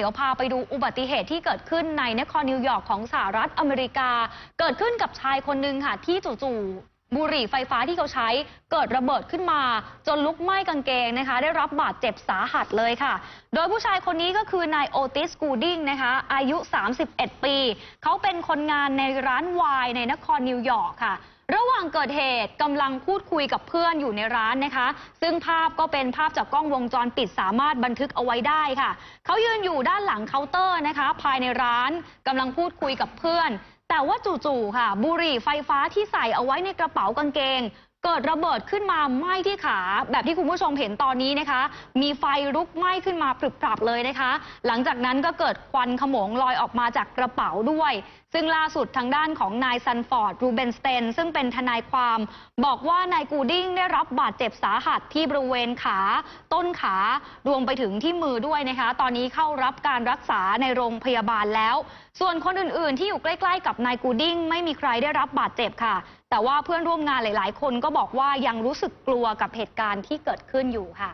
เดี๋ยวพาไปดูอุบัติเหตุที่เกิดขึ้นในนครนิวยอร์กของสหรัฐอเมริกา เกิดขึ้นกับชายคนหนึ่งค่ะที่จู่ๆบุหรี่ไฟฟ้าที่เขาใช้เกิดระเบิดขึ้นมา จนลุกไหม้กางเกงนะคะ ได้รับบาดเจ็บสาหัสเลยค่ะ โดยผู้ชายคนนี้ก็คือนายโอติสกูดิงนะคะอายุ 31 ปี เขาเป็นคนงานในร้านไวน์ในนครนิวยอร์กค่ะ ระหว่างเกิดเหตุกำลังพูดคุยกับเพื่อนอยู่ในร้านนะคะ ซึ่งภาพก็เป็นภาพจากกล้องวงจรปิดสามารถบันทึกเอาไว้ได้ค่ะ เขายืนอยู่ด้านหลังเคาน์เตอร์นะคะ ภายในร้านกำลังพูดคุยกับเพื่อน แต่ว่าจู่ๆค่ะ บุหรี่ไฟฟ้าที่ใส่เอาไว้ในกระเป๋ากางเกง เกิดระเบิดขึ้นมาไหม้ที่ขา แบบที่คุณผู้ชมเห็นตอนนี้นะคะ มีไฟลุกไหม้ขึ้นมาปรึบปรับเลยนะคะ หลังจากนั้นก็เกิดควันขโมงลอยออกมาจากกระเป๋าด้วย ซึ่งล่าสุดทางด้านของนายซันฟอร์ดรูเบนสเตนซึ่งเป็นทนายความ บอกว่านายกูดิ้งได้รับบาดเจ็บสาหัสที่บริเวณขา ต้นขารวมไปถึงที่มือด้วยนะคะ ตอนนี้เข้ารับการรักษาในโรงพยาบาลแล้ว ส่วนคนอื่น ๆ ที่อยู่ใกล้ ๆ กับนายกูดิ้งไม่มีใครได้รับบาดเจ็บค่ะ แต่ว่าเพื่อนร่วมงานหลาย ๆ คนก็บอกว่ายังรู้สึกกลัวกับเหตุการณ์ที่เกิดขึ้นอยู่ค่ะ